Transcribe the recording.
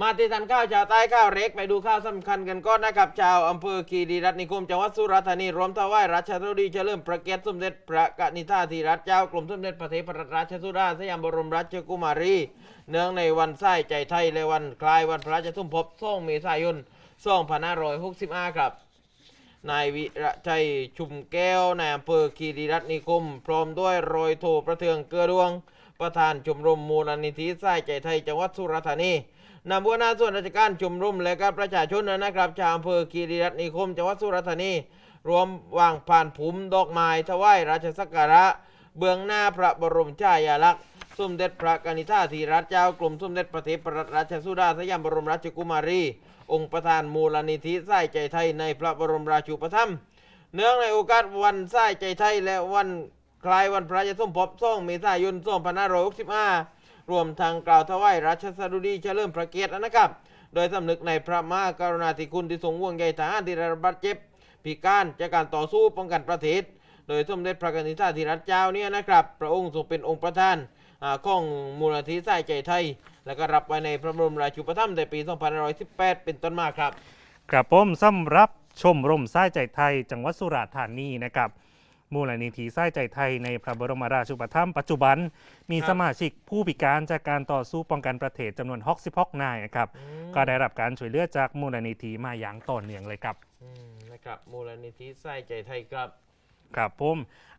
มาติทันข้าวชาวใต้ข้าวเล็กไปดูข้าวสำคัญกันก่อนนะครับชาวอำเภอคีรีรัตน์นิคมจังหวัดสุราษฎร์ธานีรวมถวายราชธุรีเฉลิมพระเกียรติสมเด็จพระกนิษฐาธิราชเจ้ากรมสมเด็จพระเทพรัตนราชสุดาสยามบรมราชกุมารี เนื่องในวันไส้ใจไทยและวันคลายวันพระราชสมภพ2เมษายน2565ครับนายวิระชัยชุมแก้วนายอำเภอคีรีรัตน์นิคม พร้อมด้วยรอยโทประเทืองเกลือดวง ประธานชมรมมูลนิธิสายใจไทยจังหวัดสุราษฎร์ธานีนำหัวหน้าส่วนราชการชมรมและก็ประชาชนนะครับชาวอำเภอคีรีรัตน์นิคมจังหวัดสุราษฎร์ธานี รวมวางผ่านผุมดอกไม้ถวายราชสักการะ เบื้องหน้าพระบรมฉายาลักษณ์สมเด็จพระกนิษฐาธิราชเจ้ากรมสมเด็จพระเทพรัตนราชสุดาสยามบรมราชกุมารี องค์ประธานมูลนิธิสายใจไทยในพระบรมราชูปถัมภ์เนื่องในโอกาสวันสายใจไทยและวัน คล้ายวันพระราชสมภพ2เมษายน2565รกสิบห้ารวมทางกล่าวถวายราชสดุดีเฉลิมพระเกียรตินะครับ โดยสำนึกในพระมหากรุณาธิคุณที่ทรงห่วงใยทหารที่รับาดเจ็บพิการจากการต่อสู้ป้องกันประเทศ โดยสมเด็จพระกนิษฐาธิราชเจ้าเนี่ยนะครับ พระองค์ทรงเป็นองค์ประธานอของมูลนิธิสายใจไทย และก็รับไว้ในพระบรมราชูปถัมภ์ในปี 2518 เป็นต้นมาครับครับผมสำรับชมรมสายใจไทย จังหวัดสุราษฎร์ธานีนะครับ มูลนิธิสายใจไทยในพระบรมราชูปถัมภ์ปัจจุบันมีครับสมาชิกผู้พิการจากการต่อสู้ป้องกันประเทศจำนวน66นายนะครับก็ได้รับการช่วยเหลือจากมูลนิธิมาอย่างต่อเนื่องเลยครับ อืมนะครับมูลนิธิสายใจไทยครับ ครับผม